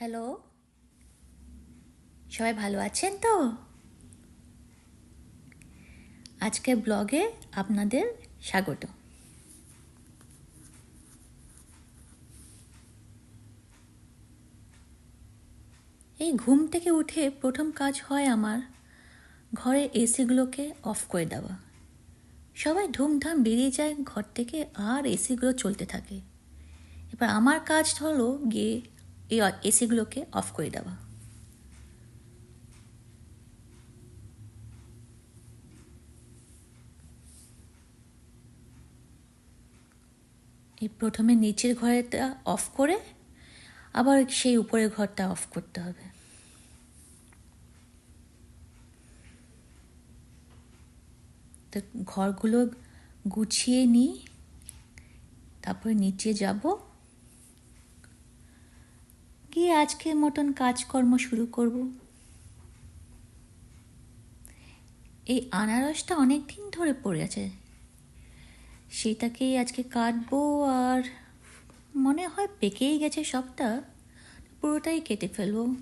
Hello? সবাই ভালো আছেন তো? আজকের ব্লগে আপনাদের স্বাগত। এই ঘুম থেকে উঠে প্রথম কাজ হয় আমার ঘরের এসিগুলোকে অফ করে দেওয়া। সবাই ধুমধাম বেরিয়ে যায় ঘর থেকে আর এসিগুলো চলতে থাকে। এবার আমার কাজ হলো গিয়ে এই এসিগুলোকে অফ করে দেওয়া এই প্রথমে নিচের ঘরেটা অফ করে আবার সেই উপরের ঘরটা অফ করতে হবে। তো ঘরগুলো গুছিয়ে নিই, তারপরে নিচে যাব। আজকের মতন কাজকর্ম শুরু করব। এই আনারসটা অনেক দিন ধরে পড়ে আছে। সেটাকেই আজকে কাটবো আর মনে হয় পেকেই গেছে সবটা। পুরোটাই কেটে ফেলব।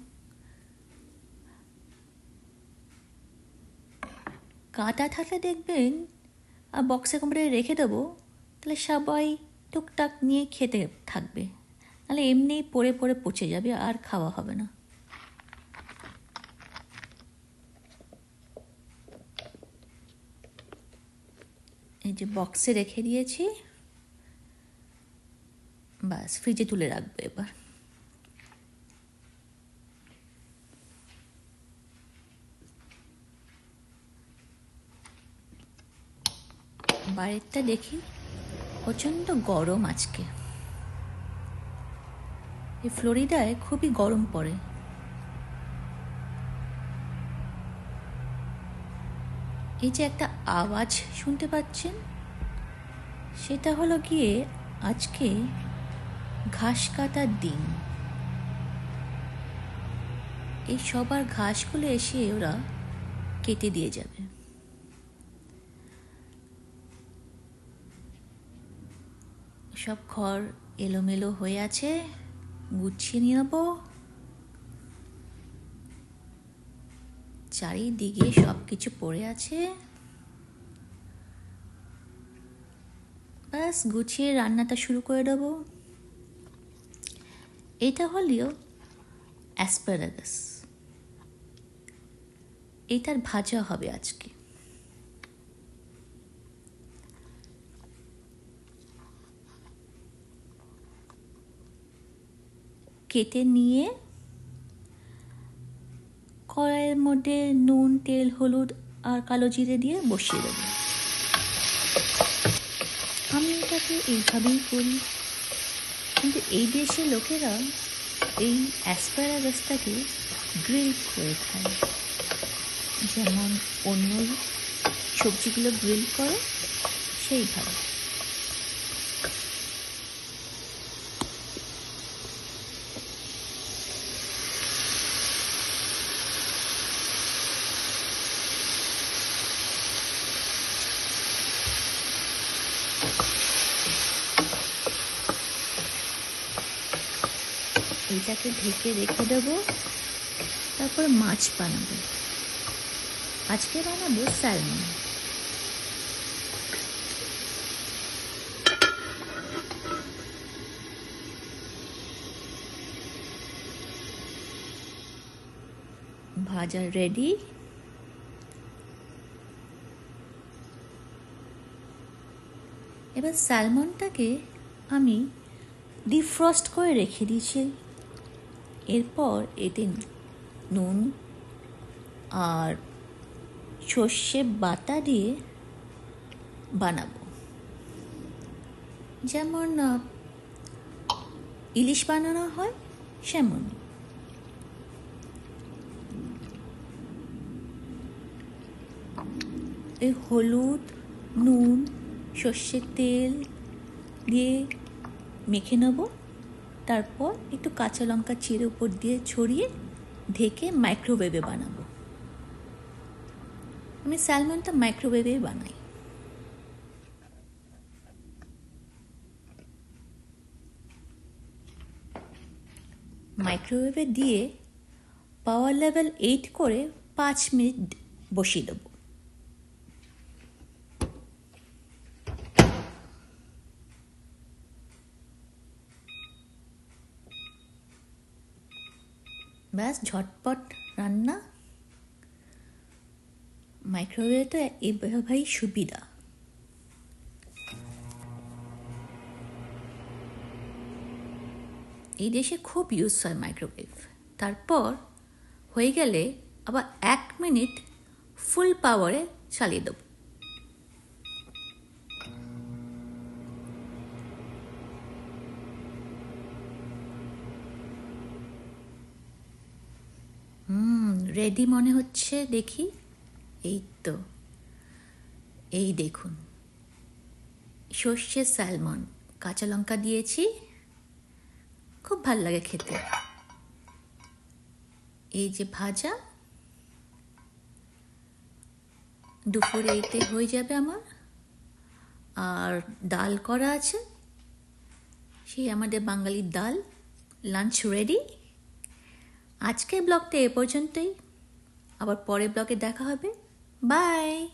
কাটা থাকলে দেখবেন, আর বক্সে কোম্পানি রেখে দেবো, তাহলে সবাই টুকটাক নিয়ে খেতে থাকবে। নাহলে এমনিই পড়ে পড়ে পচে যাবে, আর খাওয়া হবে না। এই যে বক্সে রেখে দিয়েছি। বাস ফ্রিজে তুলে রাখব এবার। বাইরেরটা দেখি, প্রচণ্ড গরম আজকে। এই ফ্লোরিডায় খুবই গরম পড়ে। এই যে একটা আওয়াজ শুনতে পাচ্ছেন, সেটা হলো গিয়ে আজকে ঘাস কাটার দিন। এই সবার ঘাসগুলো এসে ওরা কেটে দিয়ে যাবে। সব ঘর এলোমেলো হয়ে আছে। গুছিয়ে নিয়ে নেব। চারিদিকে সব কিছু পড়ে আছে। ব্যাস, গুছিয়ে রান্নাটা শুরু করে দেবো। এটা হলেও অ্যাসপারাগাস। এটার ভাজা হবে আজকে। কেটে নিয়ে কড়াইয়ের মধ্যে নুন, তেল, হলুদ আর কালো জিরে দিয়ে বসিয়ে দেবো। আমি এটাকে এইভাবেই করি। কিন্তু এই দেশের লোকেরা এই অ্যাসপারাগাসটাকে গ্রিল করে খায়। যেমন অন্য সবজিগুলো গ্রিল করে, সেইভাবে। এইটাকে ঢেকে রেখে দেবো। তারপর মাছ বানাবো। আজকে বানাবো স্যালমন। ভাজা রেডি। এবার স্যালমনটাকে আমি ডিফ্রস্ট করে রেখে দিয়েছি। এরপর এতে নুন আর সর্ষে বাটা দিয়ে বানাবো। যেমন ইলিশ বানানো হয়, সেমন। এই হলুদ, নুন, সর্ষের তেল দিয়ে মেখে নেব। তারপর একটু কাঁচা লঙ্কা চিড়ে উপর দিয়ে ছড়িয়ে ঢেকে মাইক্রোওয়েভে বানাবো। আমি স্যালমনটা মাইক্রোওয়েভে বানাই। মাইক্রোওয়েভে দিয়ে পাওয়ার লেভেল এইট করে পাঁচ মিনিট বসিয়ে দেবো। ব্যাস, ঝটপট রান্না। মাইক্রোওয়েভে তো এভাবেই সুবিধা। এই দেশে খুব ইউজ হয় মাইক্রোওয়েভ তারপর হয়ে গেলে আবার এক মিনিট ফুল পাওয়ারে চালিয়ে দেবো। রেডি মনে হচ্ছে দেখি? এই তো এই দেখুন। সর্ষে স্যালমন, কাঁচা লঙ্কা দিয়েছি। খুব ভালো লাগে খেতে। এই যে ভাজা। দুপুরে এইতে হয়ে যাবে আমার। আর ডাল করা আছে। সেই আমাদের বাঙালির ডাল। লাঞ্চ রেডি আজকের ব্লগটা এ পর্যন্তই। আবার পরের ব্লগে দেখা হবে। বাই।